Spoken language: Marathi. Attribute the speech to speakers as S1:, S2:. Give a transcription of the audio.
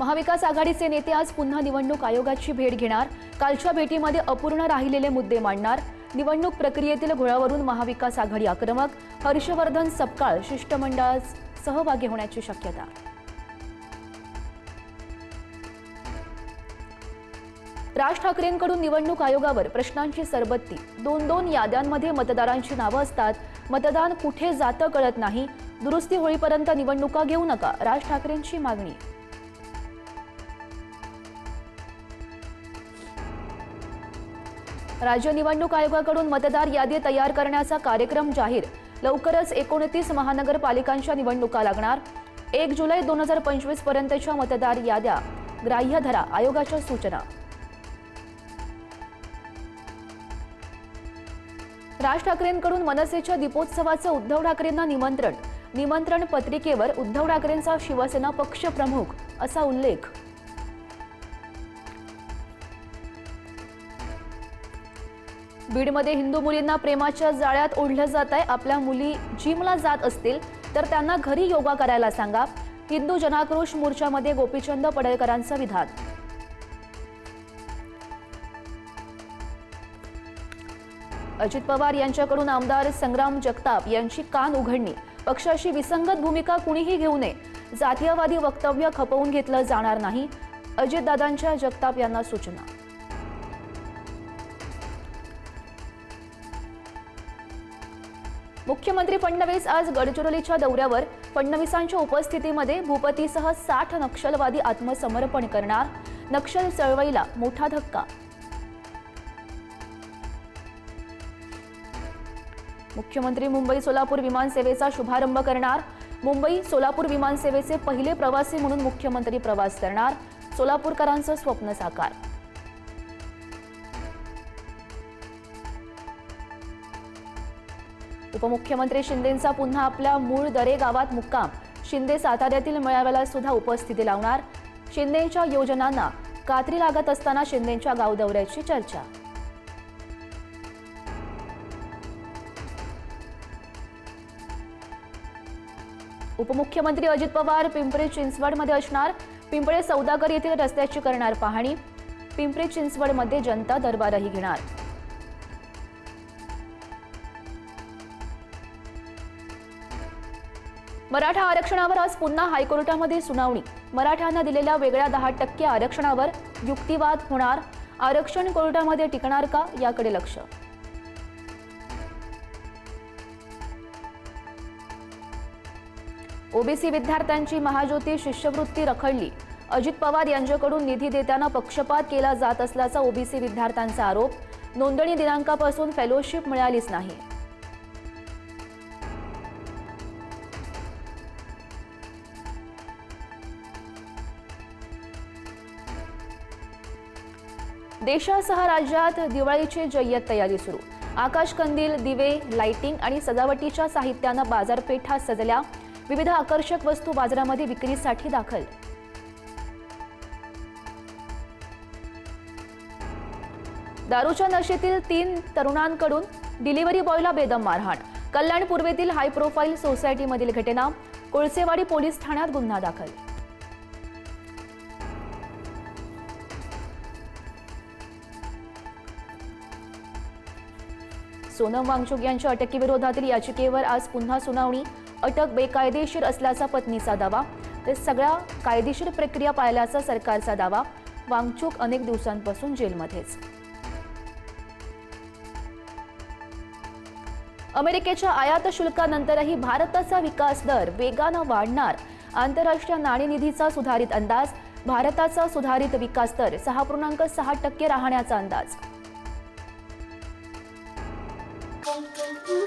S1: महाविकास आघाडीचे नेते आज पुन्हा निवडणूक आयोगाची भेट घेणार. कालच्या भेटीमध्ये अपूर्ण राहिलेले मुद्दे मांडणार. निवडणूक प्रक्रियेतील घोळावरून महाविकास आघाडी आक्रमक. हर्षवर्धन सपकाळ शिष्टमंडळात सहभागी होण्याची शक्यता. राज ठाकरेंकडून निवडणूक आयोगावर प्रश्नांची सरबत्ती. दोन दोन याद्यांमध्ये मतदारांची नावं असतात. मतदान कुठे जातं कळत नाही. दुरुस्ती होईपर्यंत निवडणुका घेऊ नका. राज ठाकरेंची मागणी. राज्य निवडणूक आयोगाकडून मतदार यादी तयार करण्याचा कार्यक्रम जाहीर. लवकरच एकोणतीस महानगरपालिकांच्या निवडणुका लागणार. एक जुलै दोन हजार पंचवीस पर्यंतच्या मतदार याद्या. ग्राह्य धरा आयोगाच्या सूचना. राज ठाकरेंकडून मनसेच्या दीपोत्सवाचं उद्धव ठाकरेंना निमंत्रण. निमंत्रण पत्रिकेवर उद्धव ठाकरेंचा शिवसेना पक्षप्रमुख असा उल्लेख. बीडमध्ये हिंदू मुलींना प्रेमाच्या जाळ्यात ओढलं जात आहे. आपल्या मुली जिमला जात असतील तर त्यांना घरी योगा करायला सांगा. हिंदू जनाक्रोश मोर्चामध्ये गोपीचंद पडळकरांचं विधान अजित पवार यांच्याकडून आमदार संग्राम जगताप यांची कान उघडणी. पक्षाशी विसंगत भूमिका कुणीही घेऊ नये. जातीयवादी वक्तव्य खपवून घेतलं जाणार नाही. अजितदादांच्या जगताप यांना सूचना. मुख्यमंत्री फडणवीस आज गडचिरोलीच्या दौऱ्यावर. फडणवीसांच्या उपस्थितीमध्ये भूपतीसह साठ नक्षलवादी आत्मसमर्पण करणार. नक्षल चळवळीला मोठा धक्का. मुख्यमंत्री मुंबई सोलापूर विमानसेवेचा शुभारंभ करणार. मुंबई सोलापूर विमानसेवेचे पहिले प्रवासी म्हणून मुख्यमंत्री प्रवास करणार. सोलापूरकरांचं स्वप्न साकार. उपमुख्यमंत्री शिंदेंचा पुन्हा आपल्या मूळ दरे गावात मुक्काम. शिंदे साताऱ्यातील मेळाव्याला सुद्धा उपस्थिती लावणार. शिंदेच्या योजनांना कात्री लागत असताना शिंदेच्या गाव दौऱ्याची चर्चा. उपमुख्यमंत्री अजित पवार पिंपरी चिंचवडमध्ये असणार. पिंपळे सौदागर येथील रस्त्याची करणार पाहणी. पिंपरी चिंचवडमध्ये जनता दरबारही घेणार. मराठा आरक्षणावर आज पुन्हा हायकोर्टामध्ये सुनावणी. मराठ्यांना दिलेल्या वेगळ्या दहा टक्के आरक्षणावर युक्तिवाद होणार. आरक्षण कोर्टामध्ये टिकणार का? याकडे लक्ष. ओबीसी विद्यार्थ्यांची महाज्योती शिष्यवृत्ती रखडली. अजित पवार यांच्याकडून निधी देताना पक्षपात केला जात असल्याचा ओबीसी विद्यार्थ्यांचा आरोप. नोंदणी दिनांकापासून फेलोशिप मिळालीच नाही. देशासह राज्यात दिवाळीची जय्यत तयारी सुरू. आकाश कंदील दिवे लाइटिंग आणि सजावटीच्या साहित्यानं बाजारपेठा सजल्या. विविध आकर्षक वस्तू बाजारामध्ये विक्रीसाठी दाखल. दारूच्या नशेतील तीन तरुणांकडून डिलिव्हरी बॉयला बेदम मारहाण. कल्याण पूर्वेतील हाय प्रोफाईल सोसायटीमधील घटना. कोळसेवाडी पोलीस ठाण्यात गुन्हा दाखल. सोनम वांगचुक यांच्या अटकेविरोधातील याचिकेवर आज पुन्हा सुनावणी अटक बेकायदेशीर असल्याचा पत्नीचा दावा. तर सगळ्या कायदेशीर प्रक्रिया पाळल्याचा सरकारचा दावा. वांगचूक अनेक दिवसांपासून जेलमध्येच. अमेरिकेच्या आयात शुल्कानंतरही भारताचा विकास दर वेगानं वाढणार. आंतरराष्ट्रीय नाणेनिधीचा सुधारित अंदाज भारताचा सुधारित विकास दर सहा पूर्णांक सहा टक्के राहण्याचा अंदाज. bom, bom, bom.